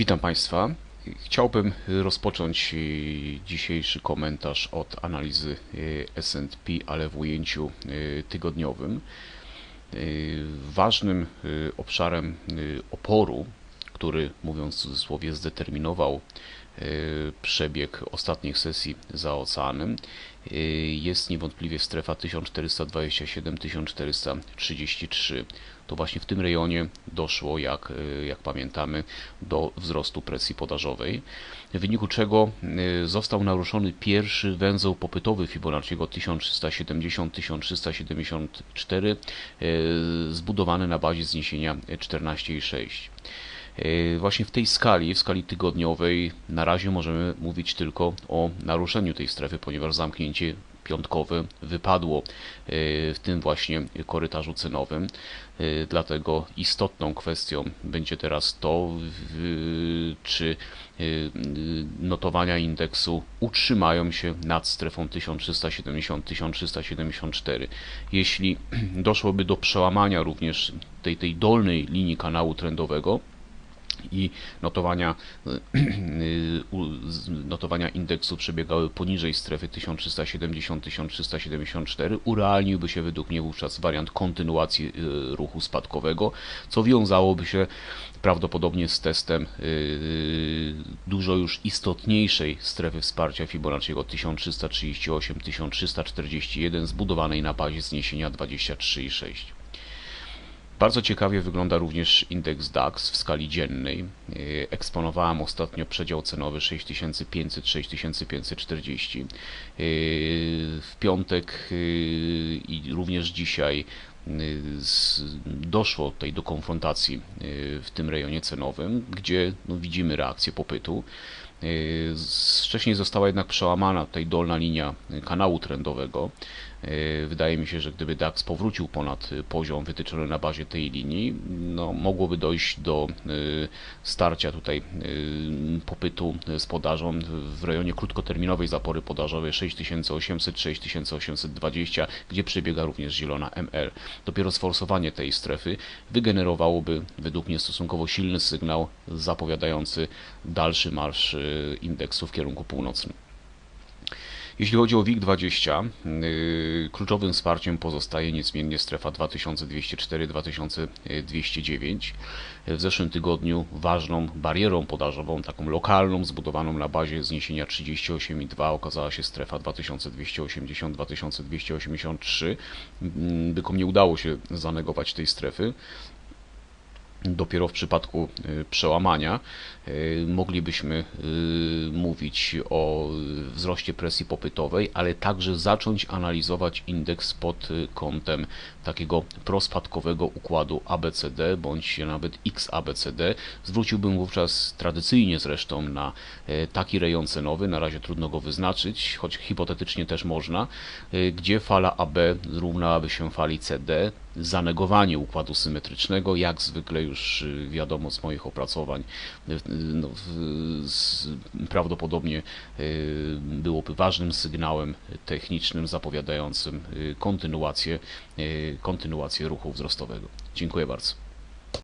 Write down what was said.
Witam Państwa. Chciałbym rozpocząć dzisiejszy komentarz od analizy S&P, ale w ujęciu tygodniowym. Ważnym obszarem oporu, który mówiąc w cudzysłowie zdeterminował przebieg ostatnich sesji za oceanem, jest niewątpliwie strefa 1427-1433 to właśnie w tym rejonie doszło, jak, y, jak pamiętamy, do wzrostu presji podażowej, w wyniku czego y, został naruszony pierwszy węzeł popytowy Fibonacciego 1370-1374 y, zbudowany na bazie zniesienia 14,6. Właśnie w tej skali, w skali tygodniowej, na razie możemy mówić tylko o naruszeniu tej strefy, ponieważ zamknięcie piątkowe wypadło e, w tym właśnie korytarzu cenowym. E, dlatego istotną kwestią będzie teraz to, czy e, notowania indeksu utrzymają się nad strefą 1370-1374. Jeśli doszłoby do przełamania również tej, tej dolnej linii kanału trendowego, i notowania, notowania indeksu przebiegały poniżej strefy 1370-1374, urealniłby się według mnie wówczas wariant kontynuacji y, ruchu spadkowego, co wiązałoby się prawdopodobnie z testem y, dużo już istotniejszej strefy wsparcia Fibonacciego 1338-1341 zbudowanej na bazie zniesienia 23,6. Bardzo ciekawie wygląda również indeks DAX w skali dziennej. Y, eksponowałem ostatnio przedział cenowy 6500-6540. Y, w piątek y, i również dzisiaj doszło tutaj do konfrontacji w tym rejonie cenowym, gdzie no, widzimy reakcję popytu. Wcześniej została jednak przełamana tutaj dolna linia kanału trendowego. Wydaje mi się, że gdyby DAX powrócił ponad poziom wytyczony na bazie tej linii, no, mogłoby dojść do starcia tutaj popytu z podażą w rejonie krótkoterminowej zapory podażowej 6800-6820, gdzie przebiega również zielona ML. Dopiero sforsowanie tej strefy wygenerowałoby według mnie stosunkowo silny sygnał zapowiadający dalszy marsz indeksu w kierunku północnym. Jeśli chodzi o WIG20, yy, kluczowym wsparciem pozostaje niezmiennie strefa 2204-2209. W zeszłym tygodniu ważną barierą podażową, taką lokalną, zbudowaną na bazie zniesienia 38,2 okazała się strefa 2280-2283. Bykom nie udało się zanegować tej strefy dopiero w przypadku y, przełamania y, moglibyśmy y, mówić o wzroście presji popytowej, ale także zacząć analizować indeks pod kątem takiego prospadkowego układu ABCD bądź nawet XABCD. Zwróciłbym wówczas tradycyjnie zresztą na taki rejon cenowy, na razie trudno go wyznaczyć, choć hipotetycznie też można, gdzie fala AB zrównałaby się fali CD, zanegowanie układu symetrycznego, jak zwykle już y, wiadomo z moich opracowań, y, no, prawdopodobnie y, byłoby ważnym sygnałem technicznym zapowiadającym kontynuację, kontynuację ruchu wzrostowego. Dziękuję bardzo.